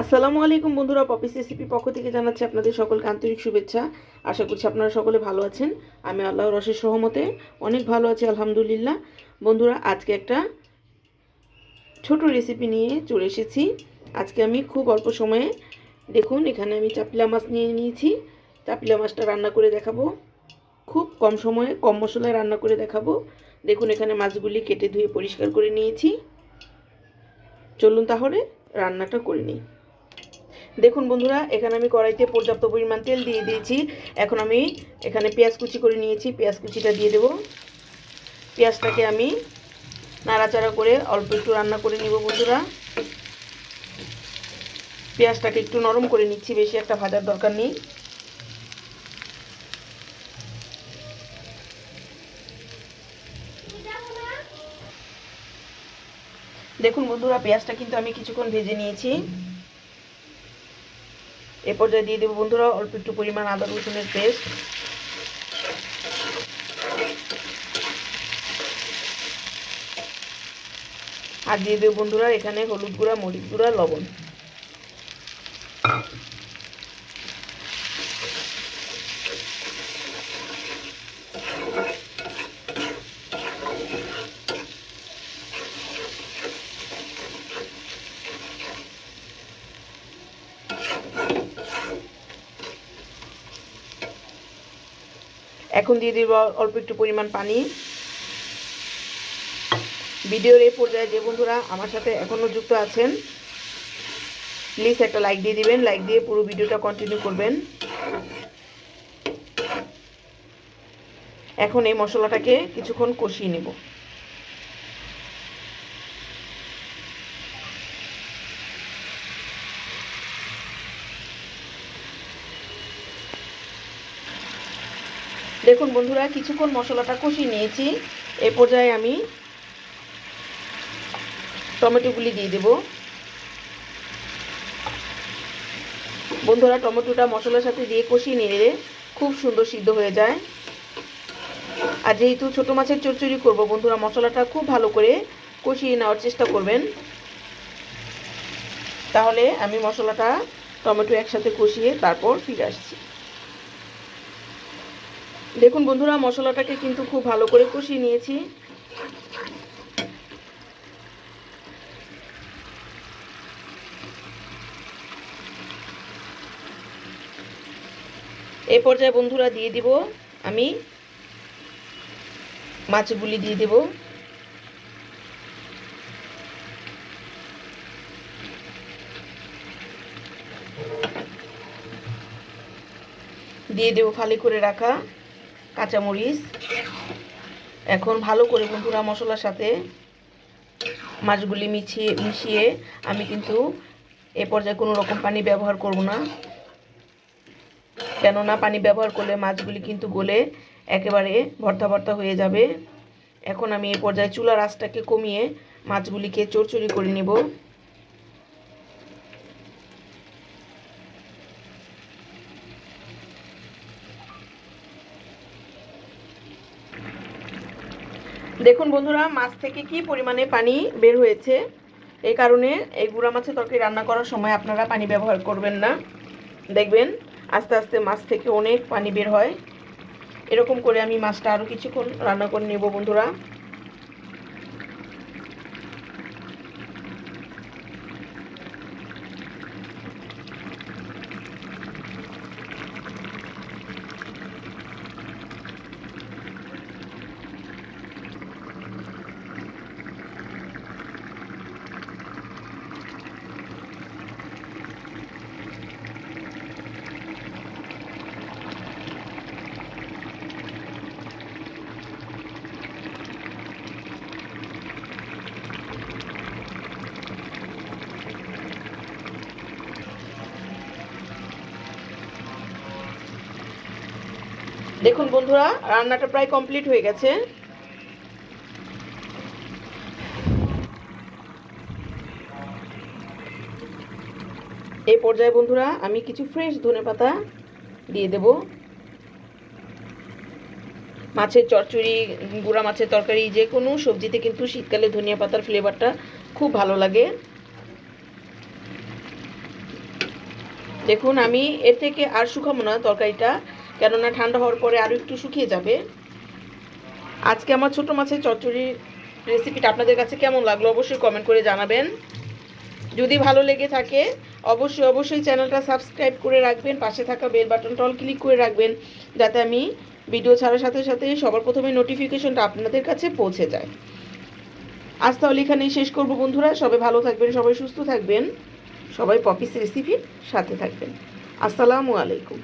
আসসালামু আলাইকুম বন্ধুরা পপিস রেসিপি পক্ষ থেকে জানাচ্ছি আপনাদের সকলকে আন্তরিক শুভেচ্ছা। আশা করছি আপনারা সকলে ভালো আছেন। আমি আল্লাহ রসের সহমতে অনেক ভালো আছি, আলহামদুলিল্লাহ। বন্ধুরা, আজকে একটা ছোট রেসিপি নিয়ে চলে এসেছি। আজকে আমি খুব অল্প সময়ে, দেখুন, এখানে আমি চাপিলা মাছ নিয়ে নিয়েছি। চাপিলা মাছটা রান্না করে দেখাবো। খুব কম সময়ে কম মশলায় রান্না করে দেখাবো। দেখুন, এখানে মাছগুলি কেটে ধুয়ে পরিষ্কার করে নিয়েছি। চলুন তাহলে রান্নাটা করে নিই। দেখুন বন্ধুরা, এখানে আমি কড়াইতে পর্যাপ্ত পরিমাণ তেল দিয়ে দিয়েছি। এখন আমি এখানে পেঁয়াজ কুচি করে নিয়েছি। পেঁয়াজ কুচিটা দিয়ে দেব। পেঁয়াজটাকে আমি নাড়াচাড়া করে অল্প একটু রান্না করে নিব বন্ধুরা। পেঁয়াজটাকে একটু নরম করে নিচ্ছি, বেশি একটা ভাজার দরকার নেই। দেখুন বন্ধুরা, পেঁয়াজটা কিন্তু আমি কিছুক্ষণ ভেজে নিয়েছি। এ পর্যায়ে দিয়ে দেবো বন্ধুরা, অল্প একটু পরিমাণ আদা রসুনের পেস্ট। আর দিয়ে দেবো বন্ধুরা, এখানে হলুদ গুঁড়া, মরিচ গুঁড়া, লবণ। এখন দিয়ে দিব অল্প একটু পরিমাণ পানি। ভিডিওর এই পর্যায়ে যে বন্ধুরা আমার সাথে এখনও যুক্ত আছেন প্লিজ একটা লাইক দিয়ে দিবেন লাইক দিয়ে পুরো ভিডিওটা কন্টিনিউ করবেন। এখন এই মশলাটাকে কিছুক্ষণ কষিয়ে নেব। দেখুন বন্ধুরা, কিছুক্ষণ মশলাটা কষিয়ে নিয়েছি। এ পর্যায়ে আমি টমেটোগুলি দিয়ে দেব। বন্ধুরা, টমেটোটা মশলার সাথে দিয়ে কষিয়ে নিলে খুব সুন্দর সিদ্ধ হয়ে যায়। আর যেহেতু ছোটো মাছের চচ্চড়ি করব, বন্ধুরা, মশলাটা খুব ভালো করে কষিয়ে নেওয়ার চেষ্টা করবেন। তাহলে আমি মশলাটা টমেটো একসাথে কষিয়ে তারপর ফিরে আসছি। দেখুন বন্ধুরা, মশলাটাকে কিন্তু খুব ভালো করে কষিয়ে নিয়েছি। এই পর্যায়ে বন্ধুরা দিয়ে দিব আমি মাছগুলি দিয়ে দেব। দিয়ে দেব ফালি করে রাখা। কাঁচামরিচ। এখন ভালো করে বন্ধুরা মশলার সাথে মাছগুলি মিছিয়ে মিশিয়ে আমি কিন্তু এ পর্যায়ে কোনো রকম পানি ব্যবহার করব না। কেননা পানি ব্যবহার করলে মাছগুলি কিন্তু গলে একেবারে ভর্তা ভর্তা হয়ে যাবে। এখন আমি এ পর্যায়ে চুলার আঁচটাকে কমিয়ে মাছগুলিকে চড়চড়ি করে নেব। দেখুন বন্ধুরা, মাছ থেকে কি পরিমাণে পানি বের হয়েছে? এই কারণে এই গুঁড়া মাছের তরকারি রান্না করার সময় আপনারা পানি ব্যবহার করবেন না। দেখবেন, আস্তে আস্তে মাছ থেকে অনেক পানি বের হয়। এরকম করে আমি মাছটা আরও কিছুক্ষণ রান্না করে নেব বন্ধুরা। দেখুন বন্ধুরা, রান্নাটা প্রায় কমপ্লিট হয়ে গেছে। এই পর্যায়ে বন্ধুরা, আমি কিছু ফ্রেশ ধনে পাতা দিয়ে দেব। মাছের চচ্চড়ি, গুঁড়া মাছের তরকারি, যে কোনো সবজিতে কিন্তু শীতকালে ধনিয়া পাতার ফ্লেভারটা খুব ভালো লাগে। দেখুন, আমি এর থেকে আর শুকাবো না তরকারিটা। কেননা ঠান্ডা হওয়ার পরে আরও একটু শুকিয়ে যাবে। আজকে আমার ছোটো মাছের চচ্চড়ির রেসিপিটা আপনাদের কাছে কেমন লাগল অবশ্যই কমেন্ট করে জানাবেন। যদি ভালো লেগে থাকে, অবশ্যই অবশ্যই চ্যানেলটা সাবস্ক্রাইব করে রাখবেন, পাশে থাকা বেল বাটনটা অল ক্লিক করে রাখবেন, যাতে আমি ভিডিও ছাড়ার সাথে সাথে সবার প্রথমে নোটিফিকেশনটা আপনাদের কাছে পৌঁছে যায়। আজ তাহলে এখানেই শেষ করব বন্ধুরা, সবাই ভালো থাকবেন, সবাই সুস্থ থাকবেন, সবাই পপিস রেসিপির সাথে থাকবেন। আসসালামু আলাইকুম।